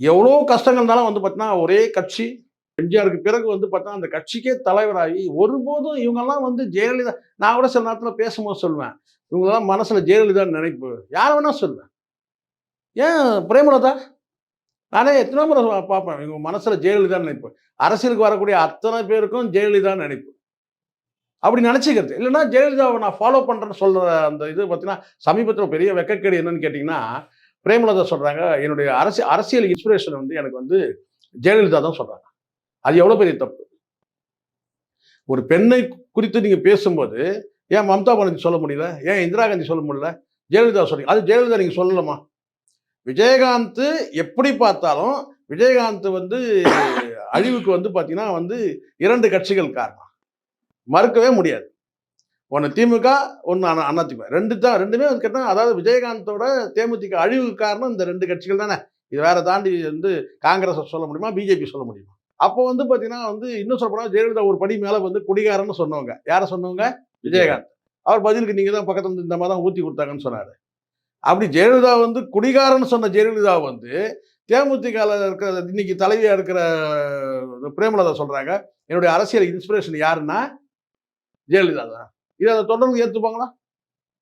எவ்வளோ கஷ்டங்கள் இருந்தாலும் வந்து பார்த்தீங்கன்னா ஒரே கட்சி எம்ஜிஆருக்கு பிறகு வந்து பார்த்தா அந்த கட்சிக்கே தலைவராகி ஒருபோதும் இவங்கெல்லாம் வந்து ஜெயலலிதா நான் கூட சில நேரத்தில் பேசும்போது சொல்லுவேன் இவங்கெல்லாம் மனசில் ஜெயலலிதா நினைப்பு. யார் வேணால் சொல்லுவேன். ஏன் பிரேமலதா? நானே எத்தனை முறை பார்ப்பேன் இவங்க மனசில் ஜெயலலிதா நினைப்பு. அரசியலுக்கு வரக்கூடிய அத்தனை பேருக்கும் ஜெயலலிதா நினைப்பு. அப்படி நினச்சிக்கிறது. இல்லைன்னா ஜெயலலிதாவை நான் ஃபாலோ பண்ணுறேன்னு சொல்கிற அந்த இது பார்த்தீங்கன்னா சமீபத்தில் பெரிய வெக்கக்கேடு என்னன்னு கேட்டிங்கன்னா பிரேமலதா சொல்கிறாங்க என்னுடைய அரசியல் அரசியல் இன்ஸ்பிரேஷன் வந்து எனக்கு வந்து ஜெயலலிதா தான் சொல்கிறாங்க அது எவ்வளோ பெரிய தப்பு? ஒரு பெண்ணை குறித்து நீங்கள் பேசும்போது ஏன் மம்தா பானர்ஜி சொல்ல முடியல? ஏன் இந்திரா காந்தி சொல்ல முடியல? ஜெயலலிதா சொல்றீங்க. அது ஜெயலலிதா நீங்கள் சொல்லலாமா? விஜயகாந்த் எப்படி பார்த்தாலும் விஜயகாந்த் வந்து அழிவுக்கு வந்து பார்த்தீங்கன்னா வந்து இரண்டு கட்சிகள் காரணம். மறுக்கவே முடியாது. ஒன்று திமுக ஒன்று அதிமுக ரெண்டு தான் ரெண்டுமே வந்து கேட்டால் அதாவது விஜயகாந்தோட தேமுதிக அழிவுக்கு காரணம் இந்த ரெண்டு கட்சிகள் தானே. இது வேற தாண்டி வந்து காங்கிரஸ் சொல்ல முடியுமா பிஜேபி சொல்ல முடியுமா? அப்போ வந்து பார்த்தீங்கன்னா வந்து இன்னும் சொல்ல போனால் ஜெயலலிதா ஒரு படி மேலே வந்து குடிகாரன்னு சொன்னவங்க. யாரை சொன்னவங்க? விஜயகாந்த். அவர் பதிலுக்கு நீங்கள் தான் பக்கத்தில் வந்து இந்த மாதிரி தான் ஊற்றி கொடுத்தாங்கன்னு சொன்னார். அப்படி ஜெயலலிதா வந்து குடிகாரன்னு சொன்ன ஜெயலலிதா வந்து தேமுதிகவில் இருக்கிற இன்னைக்கு தலைவியாக இருக்கிற பிரேமலதா சொல்கிறாங்க என்னுடைய அரசியல் இன்ஸ்பிரேஷன் யாருன்னா ஜெயலலிதா தான். இதை அதை தொடர்ந்து ஏற்றுப்பாங்களா